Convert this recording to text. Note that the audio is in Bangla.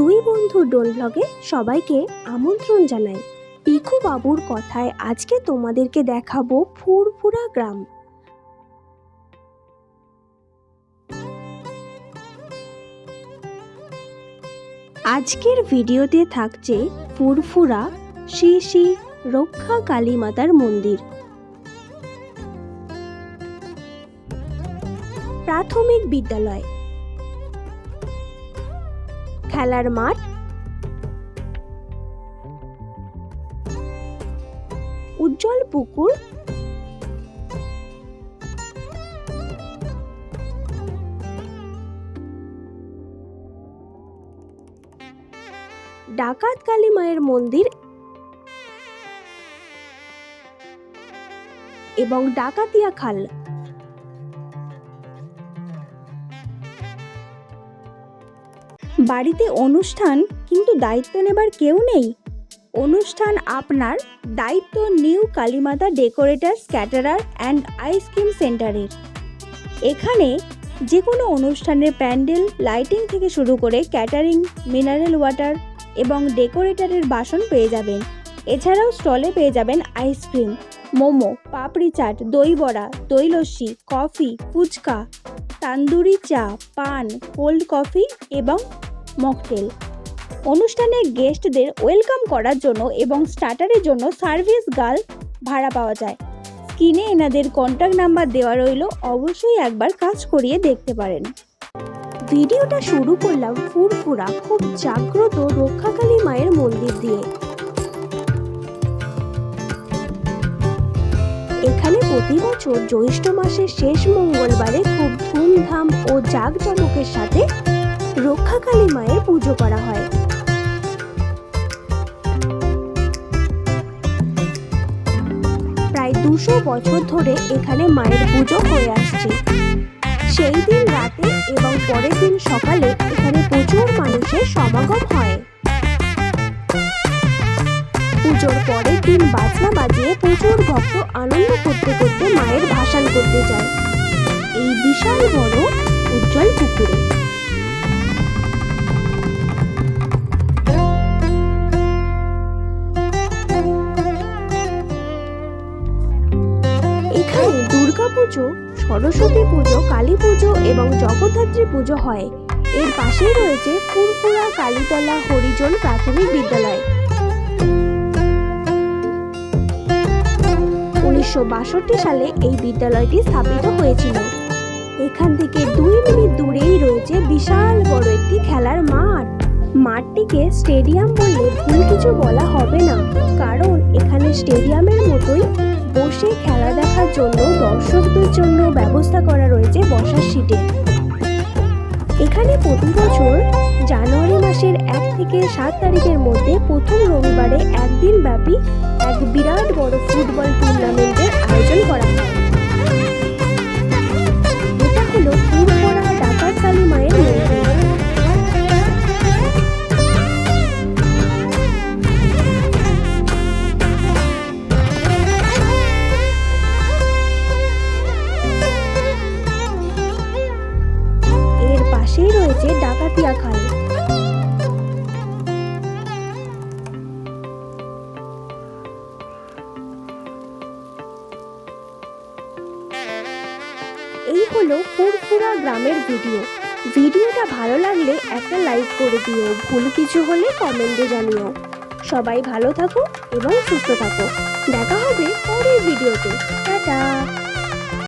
দুই বন্ধু ডোল ব্লগে সবাইকে আমন্ত্রণ জানাই। পিকু বাবুর কথায় আজকে তোমাদেরকে দেখাবো ফুরফুরা গ্রাম। আজকের ভিডিওতে থাকছে ফুরফুরা শ্রী শ্রী রক্ষা কালী মাতার মন্দির। প্রাথমিক বিদ্যালয়। খেলার মাঠ? উজ্জ্বল পুকুর? ডাকাত কালী মায়ের মন্দির এবং ডাকাতিয়া খাল। বাড়িতে অনুষ্ঠান কিন্তু দায়িত্ব নেবার কেউ নেই। অনুষ্ঠান আপনার দায়িত্ব new Kalimata decorator caterer and ice cream সেন্টারের। এখানে যে কোনো অনুষ্ঠানের প্যান্ডেল, লাইটিং থেকে শুরু করে ক্যাটারিং, মিনারেল ওয়াটার এবং ডেকোরেটরের বাসন পেয়ে যাবেন। এছাড়াও স্টলে পেয়ে যাবেন আইসক্রিম মোমো, পাপড়ি চাট, দই বড়া দই লস্যি কফি, ফুচকা, তান্দুরি চা, পান, কোল্ড কফি এবং মকটেল। অনুষ্ঠানে গেস্টদের ওয়েলকাম করার জন্য এবং স্টার্টারের জন্য সার্ভিস গার্ল ভাড়া পাওয়া যায়। স্ক্রিনে এনাদের কন্ট্যাক্ট নাম্বার দেওয়া রইল, অবশ্যই একবার কাজ করিয়ে দেখতে পারেন। ভিডিওটা শুরু করলাম ফুরফুরা, খুব জাগ্রত রক্ষাকালী মায়ের মন্দির দিয়ে। এখানে প্রতি বছর জ্যৈষ্ঠ মাসের শেষ মঙ্গলবারে খুব ধুমধাম ও জাঁকজমকের সাথে রক্ষাকালী মায়ের পুজো করা হয়। প্রায় দুশো বছর ধরে এখানে মায়ের পুজো হয়ে আসছে। সেই দিন রাতে এবং পরের দিন সকালে এখানে প্রচুর মানুষের সমাগম হয়। পুজোর পরের দিন বাজনা বাজিয়ে প্রচুর ভক্ত আনন্দ করতে করতে মায়ের ভাসান করতে যায়। এই বিশাল বড় উজ্জ্বল পুকুরে। পুজো সরস্বতী পুজো, কালী পুজো এবং জগদ্ধাত্রী পুজো হয়। এর পাশেই রয়েছে ফুরফুরা কালীতলা হরিজন প্রাথমিক বিদ্যালয়। উনিশশো বাষট্টি সালে এই বিদ্যালয়টি স্থাপিত হয়েছিল। এখান থেকে দুই মিনিট দূরেই রয়েছে বিশাল বড় একটি খেলার মাঠটিকে স্টেডিয়াম বললে ভুল কিছু বলা হবে না। কারণ এখানে স্টেডিয়ামের মতোই বসে খেলা দেখার জন্য, দর্শকদের জন্য ব্যবস্থা করা রয়েছে বসার সিটে। এখানে প্রতি বছর জানুয়ারি মাসের এক থেকে সাত তারিখের মধ্যে প্রথম রবিবারে একদিন ব্যাপী এক বিরাট বড় ফুটবল টুর্নামেন্টের আয়োজন করা এই হলো ফুরফুরা গ্রামের ভিডিও। ভিডিওটা ভালো লাগলে একটা লাইক করে দিও। ভুল কিছু হলে কমেন্টে জানিও। সবাই ভালো থাকো এবং সুস্থ থাকো। দেখা হবে পরের ভিডিওতে।